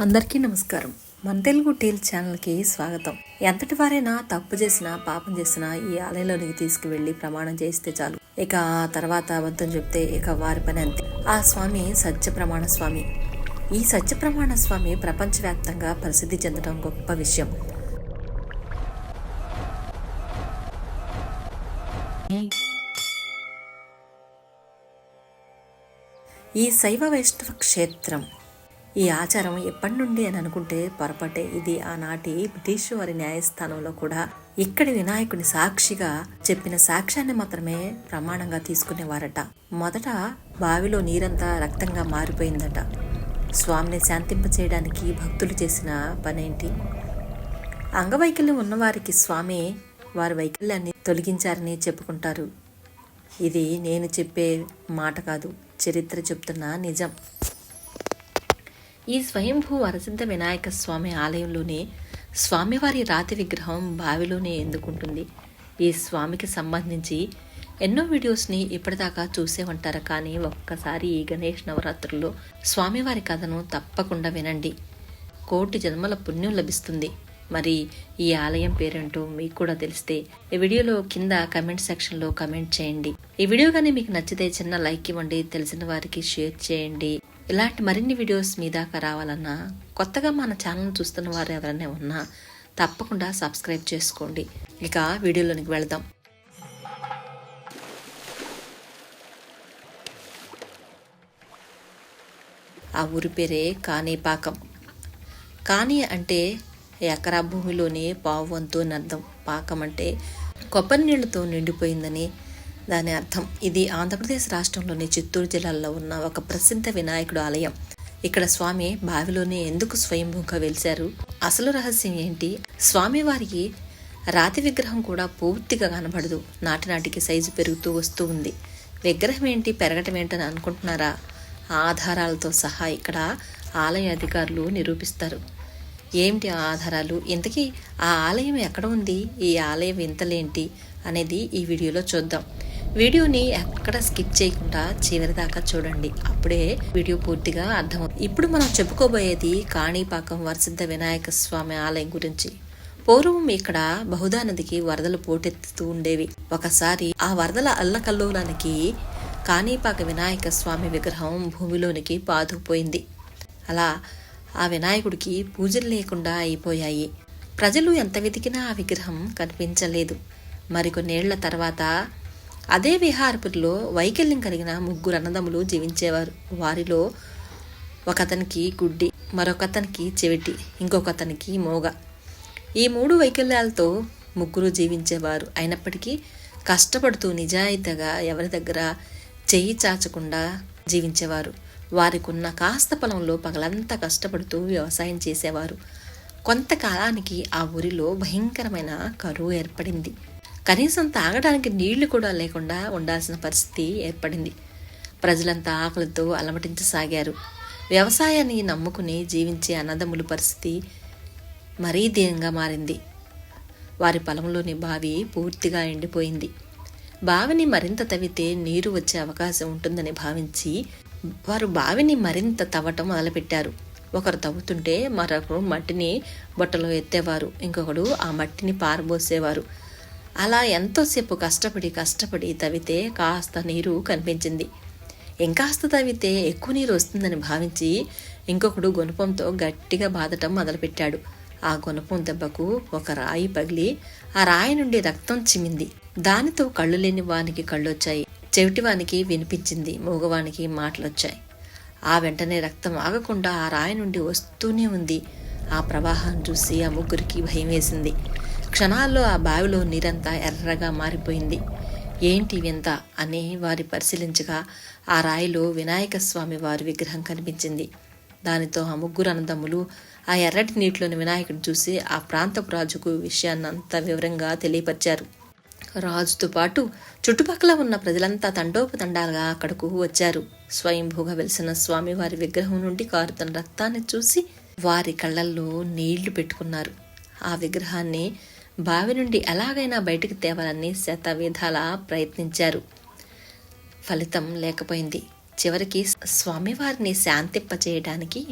అందరికీ నమస్కారం. మన తెలుగు టేల్ ఛానల్కి స్వాగతం. ఎంతటి వారైనా తప్పు చేసినా పాపం చేసినా ఈ ఆలయంలోనికి తీసుకువెళ్ళి ప్రమాణం చేస్తే చాలు. ఇక ఆ తర్వాత అబద్ధం చెప్తే ఇక వారి పని అంతే. ఆ స్వామి సత్య ప్రమాణ స్వామి. ఈ సత్య ప్రమాణ స్వామి ప్రపంచవ్యాప్తంగా ప్రసిద్ధి చెందడం గొప్ప విషయం. ఈ శైవ వైష్ణవ క్షేత్రం ఈ ఆచారం ఎప్పటి నుండి అని అనుకుంటే పొరపాటే. ఇది ఆనాటి బ్రిటిష్ వారి న్యాయస్థానంలో కూడా ఇక్కడి వినాయకుని సాక్షిగా చెప్పిన సాక్ష్యాన్ని మాత్రమే ప్రమాణంగా తీసుకునేవారట. మొదట బావిలో నీరంతా రక్తంగా మారిపోయిందట. స్వామిని శాంతింప చేయడానికి భక్తులు చేసిన పనేంటి? అంగవైకల్యం ఉన్నవారికి స్వామి వారి వైకల్యాన్ని తొలగించారని చెప్పుకుంటారు. ఇది నేను చెప్పే మాట కాదు చరిత్ర చెప్తున్న నిజం. ఈ స్వయంభూ వరసిద్ధ వినాయక స్వామి ఆలయంలోనే స్వామివారి రాతి విగ్రహం బావిలోనే ఎందుకుంటుంది. ఈ స్వామికి సంబంధించి ఎన్నో వీడియోస్ని ఇప్పటిదాకా చూసే ఉంటారు కానీ ఒక్కసారి ఈ గణేష్ నవరాత్రుల్లో స్వామివారి కథను తప్పకుండా వినండి. కోటి జన్మల పుణ్యం లభిస్తుంది. మరి ఈ ఆలయం పేరేంటో మీకు కూడా తెలిస్తే ఈ వీడియోలో కింద కమెంట్ సెక్షన్లో కమెంట్ చేయండి. ఈ వీడియో కానీ మీకు నచ్చితే చిన్న లైక్ ఇవ్వండి తెలిసిన వారికి షేర్ చేయండి. ఇలాంటి మరిన్ని వీడియోస్ మీ దాకా రావాలన్నా కొత్తగా మన ఛానల్ చూస్తున్న వారు ఎవరైనా ఉన్నా తప్పకుండా సబ్స్క్రైబ్ చేసుకోండి. ఇక వీడియోలోనికి వెళదాం. ఆ ఊరి పేరే కాణిపాకం. కాణి అంటే ఎకరా భూమిలోని పావు వంతు అర్థం పాకం అంటే కొబ్బరి నీళ్ళతో నిండిపోయిందని దాని అర్థం. ఇది ఆంధ్రప్రదేశ్ రాష్ట్రంలోని చిత్తూరు జిల్లాలో ఉన్న ఒక ప్రసిద్ధ వినాయకుడు ఆలయం. ఇక్కడ స్వామి బావిలోనే ఎందుకు స్వయంభూగా వెలిశారు? అసలు రహస్యం ఏంటి? స్వామివారికి రాతి విగ్రహం కూడా పూర్తిగా కనబడదు. నాటినాటికి సైజు పెరుగుతూ వస్తూ ఉంది. విగ్రహం ఏంటి? పెరగటం ఏంటని అనుకుంటున్నారా? ఆధారాలతో సహా ఇక్కడ ఆలయ అధికారులు నిరూపిస్తారు. ఏమిటి ఆ ఆధారాలు? ఇంతకీ ఆ ఆలయం ఎక్కడ ఉంది? ఈ ఆలయం వింతలేంటి అనేది ఈ వీడియోలో చూద్దాం. వీడియోని ఎక్కడ స్కిప్ చేయకుండా చివరి దాకా చూడండి. అప్పుడే వీడియో పూర్తిగా అర్థమవుతుంది. ఇప్పుడు మనం చెప్పుకోబోయేది కాణిపాకం వరసిద్ధ వినాయక స్వామి ఆలయం గురించి. పూర్వం ఇక్కడ బహుదా నదికి వరదలు పోటెత్తుతూ ఉండేవి. ఒకసారి ఆ వరదల అల్లకల్లోలానికి కాణిపాక వినాయక స్వామి విగ్రహం భూమిలోనికి పాతుకుపోయింది. అలా ఆ వినాయకుడికి పూజలు లేకుండా అయిపోయాయి. ప్రజలు ఎంత వెతికినా ఆ విగ్రహం కనిపించలేదు. మరికొన్నేళ్ళ తర్వాత అదే విహారపురిలో వైకల్యం కలిగిన ముగ్గురు అన్నదమ్ములు జీవించేవారు. వారిలో ఒకతనికి గుడ్డి మరొకతనికి చెవిటి ఇంకొకతనికి మోగ. ఈ మూడు వైకల్యాలతో ముగ్గురు జీవించేవారు. అయినప్పటికీ కష్టపడుతూ నిజాయితీగా ఎవరి దగ్గర చెయ్యి చాచకుండా జీవించేవారు. వారికున్న కాస్త పొలంలో పగలంతా కష్టపడుతూ వ్యవసాయం చేసేవారు. కొంతకాలానికి ఆ ఊరిలో భయంకరమైన కరువు ఏర్పడింది. కనీసం తాగడానికి నీళ్ళు కూడా లేకుండా ఉండాల్సిన పరిస్థితి ఏర్పడింది. ప్రజలంతా ఆకలితో అలమటించసాగారు. వ్యవసాయాన్ని నమ్ముకుని జీవించే అన్నదమ్ముల పరిస్థితి మరీ దీనంగా మారింది. వారి పొలంలోని బావి పూర్తిగా ఎండిపోయింది. బావిని మరింత తవ్వితే నీరు వచ్చే అవకాశం ఉంటుందని భావించి వారు బావిని మరింత తవ్వటం మొదలుపెట్టారు. ఒకరు తవ్వుతుంటే మరొకరు మట్టిని బుట్టలో ఎత్తేవారు. ఇంకొకడు ఆ మట్టిని పారబోసేవారు. అలా ఎంతోసేపు కష్టపడి కష్టపడి తవ్వితే కాస్త నీరు కనిపించింది. ఇంకాస్త తవ్వితే ఎక్కువ నీరు వస్తుందని భావించి ఇంకొకడు గుణపంతో గట్టిగా బాధటం మొదలుపెట్టాడు. ఆ గుణపం దెబ్బకు ఒక రాయి పగిలి ఆ రాయి నుండి రక్తం చిమ్మింది. దానితో కళ్ళు లేని వానికి కళ్ళొచ్చాయి. చెవిటివానికి వినిపించింది. మూగవానికి మాటలొచ్చాయి. ఆ వెంటనే రక్తం ఆగకుండా ఆ రాయి నుండి వస్తూనే ఉంది. ఆ ప్రవాహం చూసి ఆ ముగ్గురికి భయం వేసింది. క్షణాల్లో ఆ బావిలో నీరంతా ఎర్రగా మారిపోయింది. ఏంటి వింత అని వారి పరిశీలించగా ఆ రాయిలో వినాయక స్వామి వారి విగ్రహం కనిపించింది. దానితో ఆ ముగ్గురు అన్నదమ్ములు ఆ ఎర్రటి నీటిలోని వినాయకుడు చూసి ఆ ప్రాంతపు రాజుకు విషయాన్నంతా వివరంగా తెలియపరిచారు. రాజుతో పాటు చుట్టుపక్కల ఉన్న ప్రజలంతా తండోపతండాలుగా అక్కడకు వచ్చారు. స్వయంభూగా వెలిసిన స్వామివారి విగ్రహం నుండి కారుతున్న రక్తాన్ని చూసి వారి కళ్ళల్లో నీళ్ళు పెట్టుకున్నారు. ఆ విగ్రహాన్ని బావి నుండి ఎలాగైనా బయటికి తేవాలని శతవిధాల ప్రయత్నించారు. ఫలితం లేకపోయింది. చివరికి స్వామివారిని శాంతింపచేయడానికి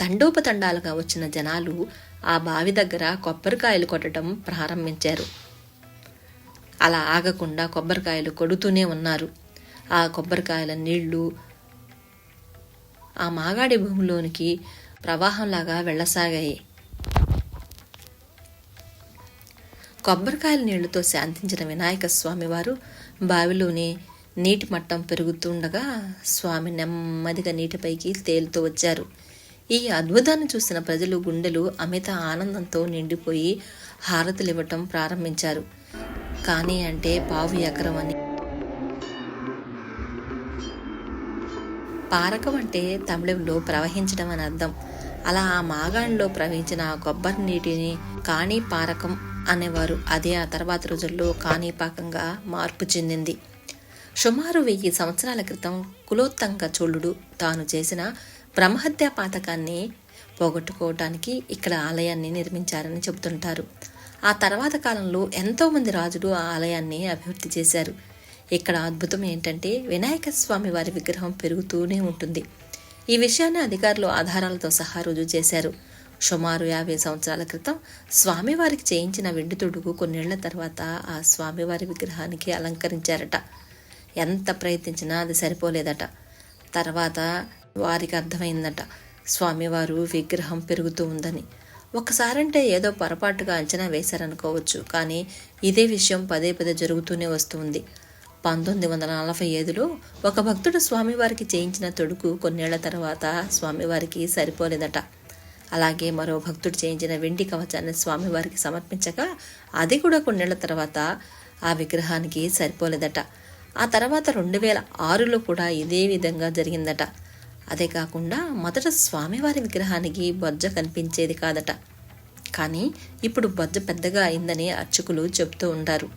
తండోపతండాలుగా వచ్చిన జనాలు ఆ బావి దగ్గర కొబ్బరికాయలు కొట్టడం ప్రారంభించారు. అలా ఆగకుండా కొబ్బరికాయలు కొడుతూనే ఉన్నారు. ఆ కొబ్బరికాయల నీళ్ళు ఆ మాగాడి భూమిలోనికి ప్రవాహంలాగా వెళ్ళసాగాయి. కొబ్బరికాయల నీళ్ళతో శాంతించిన వినాయక స్వామివారు బావిలోని నీటి మట్టం పెరుగుతుండగా స్వామి నెమ్మదిగా నీటిపైకి తేలుతూ వచ్చారు. ఈ అద్భుతాన్ని చూసిన ప్రజలు గుండెలు అమిత ఆనందంతో నిండిపోయి హారతులు ఇవ్వటం ప్రారంభించారు. కానీ అంటే పావు ఎకరం అని. పారకం అంటే తమిళంలో ప్రవహించడం అని అర్థం. అలా ఆ మాగాణిలో ప్రవహించిన కొబ్బరి నీటిని కాణి పారకం అనేవారు. అదే ఆ తర్వాత రోజుల్లో కాణిపాకంగా మార్పు చెందింది. సుమారు వెయ్యి సంవత్సరాల క్రితం కులోత్తంగ చోళుడు తాను చేసిన బ్రహ్మహత్యా పాతకాన్ని పోగొట్టుకోవటానికి ఇక్కడ ఆలయాన్ని నిర్మించారని చెబుతుంటారు. ఆ తర్వాత కాలంలో ఎంతోమంది రాజులు ఆ ఆలయాన్ని అభివృద్ధి చేశారు. ఇక్కడ అద్భుతం ఏంటంటే వినాయక స్వామి వారి విగ్రహం పెరుగుతూనే ఉంటుంది. ఈ విషయాన్ని అధికారులు ఆధారాలతో సహా రుజువు చేశారు. సుమారు యాభై సంవత్సరాల క్రితం స్వామివారికి చేయించిన వెండి తొడుగు కొన్నేళ్ళ తర్వాత ఆ స్వామివారి విగ్రహానికి అలంకరించారట. ఎంత ప్రయత్నించినా అది సరిపోలేదట. తర్వాత వారికి అర్థమైందట స్వామివారు విగ్రహం పెరుగుతూ ఉందని. ఒకసారంటే ఏదో పొరపాటుగా అంచనా వేశారనుకోవచ్చు కానీ ఇదే విషయం పదే పదే జరుగుతూనే వస్తుంది. పంతొమ్మిది వందల నలభై ఐదులో ఒక భక్తుడు స్వామివారికి చేయించిన తొడుగు కొన్నేళ్ళ తర్వాత స్వామివారికి సరిపోలేదట. అలాగే మరో భక్తుడు చేయించిన వెండి కవచాన్ని స్వామివారికి సమర్పించగా అది కూడా కొన్నేళ్ళ తర్వాత ఆ విగ్రహానికి సరిపోలేదట. ఆ తర్వాత రెండు వేల ఆరులో కూడా ఇదే విధంగా జరిగిందట. అదే కాకుండా మొదట స్వామివారి విగ్రహానికి బొజ్జ కనిపించేది కాదట. కానీ ఇప్పుడు బొజ్జ పెద్దగా అయిందని అర్చకులు చెబుతూ ఉంటారు.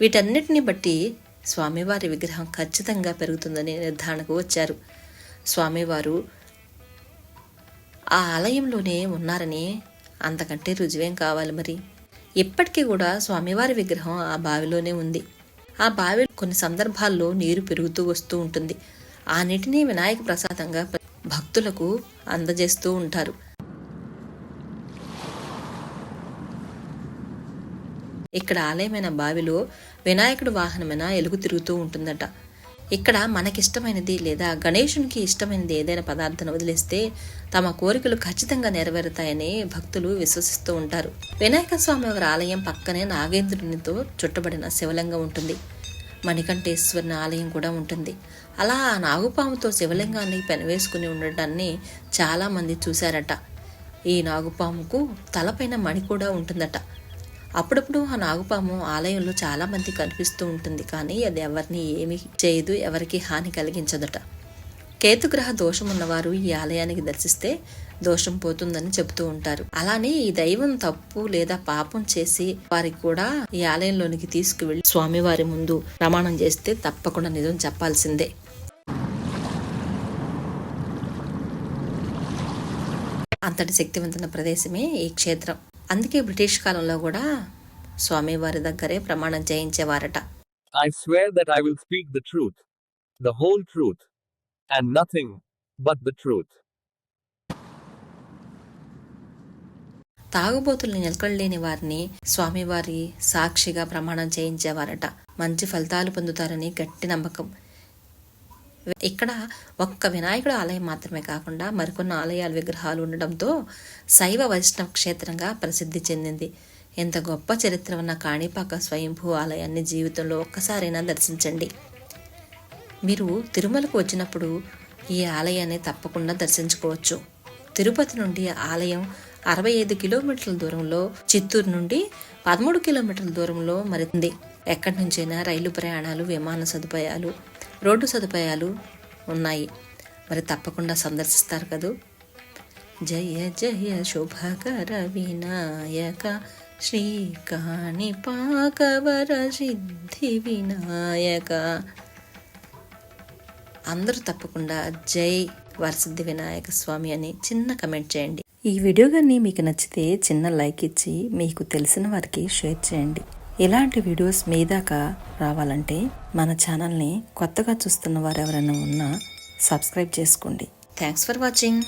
వీటన్నిటిని బట్టి స్వామివారి విగ్రహం ఖచ్చితంగా పెరుగుతుందని నిర్ధారణకు వచ్చారు. స్వామివారు ఆ ఆలయంలోనే ఉన్నారని అంతకంటే రుజువేం కావాలి మరి? ఇప్పటికీ కూడా స్వామివారి విగ్రహం ఆ బావిలోనే ఉంది. ఆ బావి కొన్ని సందర్భాల్లో నీరు పెరుగుతూ వస్తూ ఉంటుంది. ఆ నీటిని వినాయక ప్రసాదంగా భక్తులకు అందజేస్తూ ఉంటారు. ఇక్కడ ఆలయమైన బావిలో వినాయకుడు వాహనమైన ఎలుగు తిరుగుతూ ఉంటుందట. ఇక్కడ మనకిష్టమైనది లేదా గణేషునికి ఇష్టమైనది ఏదైనా పదార్థాన్ని వదిలేస్తే తమ కోరికలు ఖచ్చితంగా నెరవేరుతాయని భక్తులు విశ్వసిస్తూ ఉంటారు. వినాయక స్వామి వారి ఆలయం పక్కనే నాగేంద్రునితో చుట్టబడిన శివలింగం ఉంటుంది. మణికంఠేశ్వరుని ఆలయం కూడా ఉంటుంది. అలా ఆ నాగుపాముతో శివలింగాన్ని పెనవేసుకుని ఉండటాన్ని చాలామంది చూశారట. ఈ నాగుపాముకు తలపైన మణి కూడా ఉంటుందట. అప్పుడప్పుడు ఆ నాగుపాము ఆలయంలో చాలా మంది కనిపిస్తూ ఉంటుంది కానీ అది ఎవరిని ఏమి చేయదు ఎవరికి హాని కలిగించదట. కేతుగ్రహ దోషం ఉన్నవారు ఈ ఆలయానికి దర్శిస్తే దోషం పోతుందని చెబుతూ ఉంటారు. అలానే ఈ దైవం తప్పు లేదా పాపం చేసి వారికి కూడా ఈ ఆలయంలోనికి తీసుకువెళ్ళి స్వామివారి ముందు ప్రమాణం చేస్తే తప్పకుండా నిజం చెప్పాల్సిందే. అంతటి శక్తివంతమైన ప్రదేశమే ఈ క్షేత్రం. అందుకే బ్రిటిష్ కాలంలో కూడా స్వామివారి దగ్గరే ప్రమాణం చేయించేవారట. I swear that I will speak the truth, the whole truth, and nothing but the truth. తాగుబోతుల్ని నిలకడలేని వారిని స్వామివారి సాక్షిగా ప్రమాణం చేయించేవారట. మంచి ఫలితాలు పొందుతారని గట్టి నమ్మకం. ఇక్కడ ఒక్క వినాయకుడు ఆలయం మాత్రమే కాకుండా మరికొన్ని ఆలయాల విగ్రహాలు ఉండడంతో శైవ వైష్ణవ క్షేత్రంగా ప్రసిద్ధి చెందింది. ఎంత గొప్ప చరిత్ర ఉన్న కాణిపాక స్వయంభూ ఆలయాన్ని జీవితంలో ఒక్కసారైనా దర్శించండి. మీరు తిరుమలకు వచ్చినప్పుడు ఈ ఆలయాన్ని తప్పకుండా దర్శించుకోవచ్చు. తిరుపతి నుండి ఆలయం అరవై ఐదు కిలోమీటర్ల దూరంలో చిత్తూరు నుండి పదమూడు కిలోమీటర్ల దూరంలో మరింది ఎక్కడి నుంచైనా రైలు ప్రయాణాలు విమాన సదుపాయాలు రోడ్డు సదుపాయాలు ఉన్నాయి. మరి తప్పకుండా సందర్శిస్తారు కదూ? జయ జయ శుభకర వినాయక శ్రీకాణి పాకవర సిద్ధి వినాయక. అందరూ తప్పకుండా జై వరసిద్ధి వినాయక స్వామి అని చిన్న కమెంట్ చేయండి. ఈ వీడియో కానీ మీకు నచ్చితే చిన్న లైక్ ఇచ్చి మీకు తెలిసిన వారికి షేర్ చేయండి. ఇలాంటి వీడియోస్ మీ దాకా రావాలంటే మన ఛానల్ని కొత్తగా చూస్తున్న వారు ఎవరైనా ఉన్నా సబ్స్క్రైబ్ చేసుకోండి. Thanks for watching